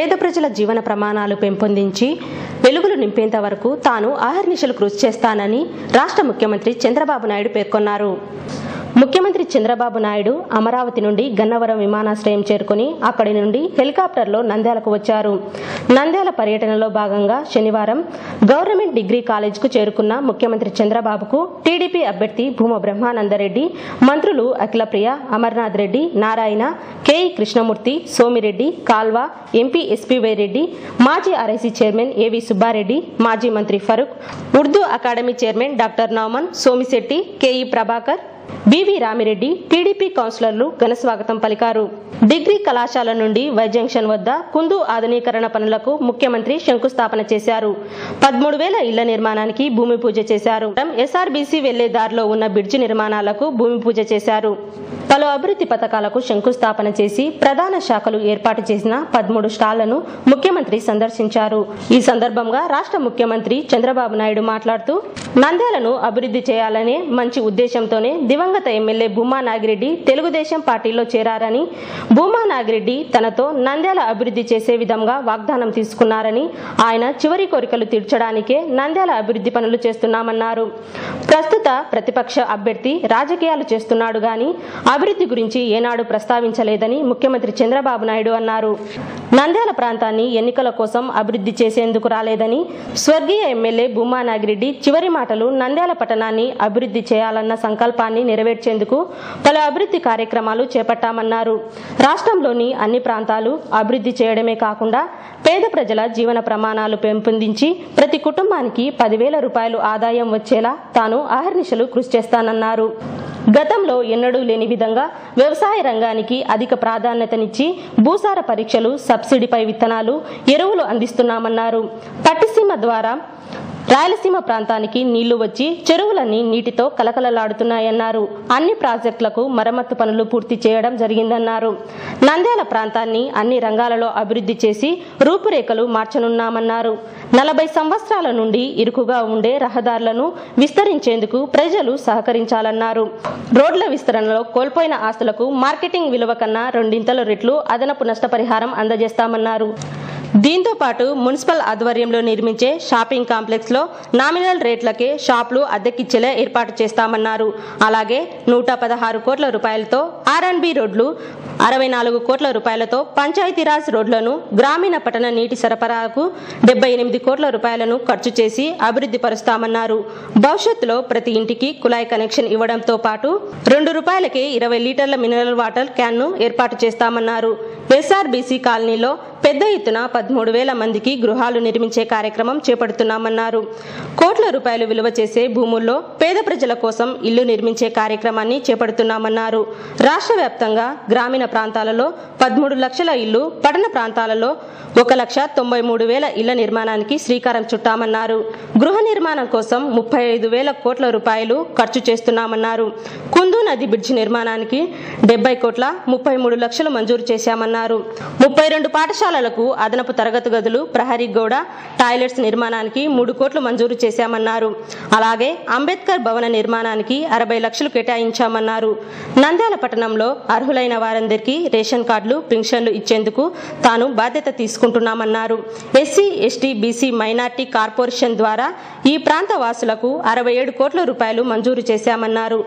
పేద ప్రజల జీవన ప్రమాణాలు పెంపొందించి వెలుగులు నింపేంత వరకు తాను ఆహర్నిశలు కృషి చేస్తానని రాష్ట్ర ముఖ్యమంత్రి చంద్రబాబు నాయుడు పేర్కొన్నారు. ముఖ్యమంత్రి చంద్రబాబు నాయుడు అమరావతి నుండి గన్నవరం విమానాశ్రయం చేరుకుని అక్కడి నుండి హెలికాప్టర్లో నంద్యాలకు వచ్చారు. నంద్యాల పర్యటనలో భాగంగా శనివారం గవర్నమెంట్ డిగ్రీ కాలేజ్కు చేరుకున్న ముఖ్యమంత్రి చంద్రబాబుకు టీడీపీ అభ్యర్థి భూమ బ్రహ్మానందరెడ్డి మంత్రులు Akhilapriya Amarnath Reddy Narayana KE Krishnamurthy Somireddy Kalva MP SPY Reddy మాజీ ఆర్ఐసీ చైర్మన్ ఏవి సుబ్బారెడ్డి మాజీ మంత్రి Farooq Urdu academy chairman doctor Nauman Somisetty KE Prabhakar BV Ramireddy TDP కౌన్సిలర్లు ఘనస్వాగతం పలికారు. డిగ్రీ కళాశాల నుండి వై జంక్షన్ వద్ద కుందు ఆధునీకరణ పనులకు ముఖ్యమంత్రి శంకుస్థాపన చేశారు. పదమూడు వేల ఇళ్ళ నిర్మాణానికి భూమి పూజ చేశారు. ఎస్ఆర్బీసీ వెళ్ళే దారిలో ఉన్న బ్రిడ్జి నిర్మాణాలకు భూమి పూజ చేశారు. పలు అభివృద్ధి పథకాలకు శంకుస్థాపన చేసి ప్రధాన శాఖలు ఏర్పాటు చేసిన పదమూడు స్టాళ్ళను ముఖ్యమంత్రి సందర్శించారు. ఈ సందర్భంగా రాష్ట్ర ముఖ్యమంత్రి చంద్రబాబు నాయుడు మాట్లాడుతూ నంద్యాలను అభివృద్ధి చేయాలనే మంచి ఉద్దేశంతోనే దివంగత ఎమ్మెల్యే భూమా నాగిరెడ్డి తెలుగుదేశం పార్టీలో చేరారని భూమా నాగిరెడ్డి తనతో నంద్యాల అభివృద్ధి చేసే విధంగా వాగ్దానం తీసుకున్నారని ఆయన చివరి కోరికలు తీర్చడానికే నంద్యాల అభివృద్ధి పనులు చేస్తున్నామన్నారు. ప్రస్తుత ప్రతిపక్ష అభ్యర్థి రాజకీయాలు చేస్తున్నాడు గాని అభివృద్ధి గురించి ఏనాడు ప్రస్తావించలేదని ముఖ్యమంత్రి చంద్రబాబు నాయుడు అన్నారు. నంద్యాల ప్రాంతాన్ని ఎన్నికల కోసం అభివృద్ధి చేసేందుకు రాలేదని స్వర్గీయ ఎమ్మెల్యే భూమా నాగిరెడ్డి చివరి మాటలు నంద్యాల పట్టణాన్ని అభివృద్ధి చేయాలన్న సంకల్పాన్ని నెరవేర్చేందుకు పలు అభివృద్ధి కార్యక్రమాలు చేపట్టామన్నారు. రాష్ట్రంలోని అన్ని ప్రాంతాలు అభివృద్ధి చేయడమే కాకుండా పేద ప్రజల జీవన ప్రమాణాలు పెంపొందించి ప్రతి కుటుంబానికి పదివేల రూపాయలు ఆదాయం వచ్చేలా తాను అహర్నిశలు కృషి చేస్తానన్నారు. గతంలో ఎన్నడూ లేని విధంగా వ్యవసాయ రంగానికి అధిక ప్రాధాన్యతనిచ్చి భూసార పరీక్షలు సబ్సిడీపై విత్తనాలు ఎరువులు అందిస్తున్నామన్నారు. పట్టిసీమ ద్వారా రాయలసీమ ప్రాంతానికి నీళ్ళు వచ్చి చెరువులన్నీ నీటితో కలకలలాడుతున్నాయన్నారు. అన్ని ప్రాజెక్టులకు మరమ్మత్తు పనులు పూర్తి చేయడం జరిగిందన్నారు. నంద్యాల ప్రాంతాన్ని అన్ని రంగాలలో అభివృద్ధి చేసి రూపురేఖలు మార్చనున్నామన్నారు. నలభై సంవత్సరాల నుండి ఇరుకుగా ఉండే రహదారులను విస్తరించేందుకు ప్రజలు సహకరించాలన్నారు. రోడ్ల విస్తరణలో కోల్పోయిన ఆస్తులకు మార్కెటింగ్ విలువ కన్నా రెండింతల రెట్లు అదనపు నష్టపరిహారం అందజేస్తామన్నారు. దీంతో పాటు మున్సిపల్ ఆధ్వర్యంలో నిర్మించే షాపింగ్ కాంప్లెక్స్లో నామినల్ రేట్లకే షాపులు అద్దెకిచ్చేలా ఏర్పాటు చేస్తామన్నారు. అలాగే నూట పదహారు కోట్ల రూపాయలతో ఆర్ రోడ్లు అరవై నాలుగు కోట్ల రూపాయలతో పంచాయతీరాజ్ రోడ్లను గ్రామీణ పట్టణ నీటి సరఫరాకు డెబ్బై ఎనిమిది కోట్ల రూపాయలను ఖర్చు చేసి అభివృద్ధి పరుస్తామన్నారు భవిష్యత్తులో ప్రతి ఇంటికి కుళాయి కనెక్షన్ ఇవ్వడంతో పాటు రెండు రూపాయలకే ఇరవై లీటర్ల మినరల్ వాటర్ క్యాన్ను ఏర్పాటు చేస్తామన్నారు. ఎస్ఆర్బీసీ కాలనీలో పెద్ద ఎత్తున పదమూడు వేల మందికి గృహాలు నిర్మించే కార్యక్రమం చేపడుతున్నామన్నారు. కోట్ల రూపాయలు విలువ చేసే భూముల్లో పేద ప్రజల కోసం ఇల్లు నిర్మించే కార్యక్రమాన్ని చేపడుతున్నామన్నారు. రాష్ట్ర వ్యాప్తంగా గ్రామీణ ప్రాంతాలలో పదమూడు లక్షల ఇల్లు పట్టణ ప్రాంతాలలో ఒక లక్ష తొంభై మూడు వేల ఇళ్ళ నిర్మాణానికి శ్రీకారం చుట్టామన్నారు. గృహ నిర్మాణం కోసం ముప్పై ఐదు వేల కోట్ల రూపాయలు ఖర్చు చేస్తున్నామన్నారు. కుందు నది బ్రిడ్జి నిర్మాణానికి డెబ్బై కోట్ల ముప్పై మూడు లక్షలు మంజూరు చేశామన్నారు. ముప్పై రెండు పాఠశాల పాఠశాలలకు అదనపు తరగతి గదులు ప్రహరీ గోడ టాయిలెట్స్ నిర్మాణానికి మూడు కోట్లు మంజూరు చేశామన్నారు. అలాగే అంబేద్కర్ భవన నిర్మాణానికి అరవై లక్షలు కేటాయించామన్నారు. నంద్యాల పట్టణంలో అర్హులైన వారందరికీ రేషన్ కార్డులు పింఛన్లు ఇచ్చేందుకు తాను బాధ్యత తీసుకుంటున్నామన్నారు. SC ST BC minority corporation ద్వారా ఈ ప్రాంత వాసులకు అరవై ఏడు కోట్ల రూపాయలు మంజూరు చేశామన్నారు.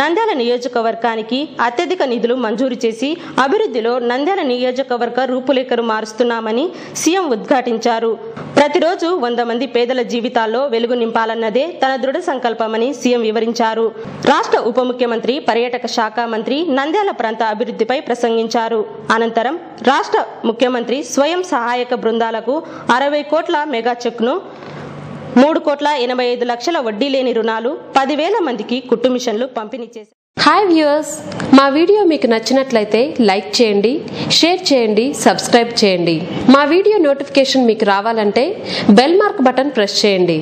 నంద్యాల నియోజకవర్గానికి అత్యధిక నిధులు మంజూరు చేసి అభివృద్ధిలో నంద్యాల నియోజకవర్గ రూపులేఖలు మారుస్తున్నామని సీఎం ఉద్ఘాటించారు. ప్రతిరోజు వంద మంది పేదల జీవితాల్లో వెలుగు నింపాలన్నదే తన దృఢ సంకల్పమని సీఎం వివరించారు. రాష్ట్ర ఉప ముఖ్యమంత్రి పర్యాటక శాఖ మంత్రి నంద్యాల ప్రాంత అభివృద్ధిపై ప్రసంగించారు. అనంతరం రాష్ట్ర ముఖ్యమంత్రి స్వయం సహాయక బృందాలకు అరవై కోట్ల మెగా చెక్ను మూడు కోట్ల ఎనభై ఐదు లక్షల వడ్డీ లేని రుణాలు పదివేల మందికి కుట్టు మిషన్లు పంపిణీ చేశారు. హాయ్ వ్యూయర్స్ మా వీడియో మీకు నచ్చినట్లయితే లైక్ చేయండి షేర్ చేయండి సబ్స్క్రైబ్ చేయండి. మా వీడియో నోటిఫికేషన్ మీకు రావాలంటే బెల్ మార్క్ బటన్ ప్రెస్ చేయండి.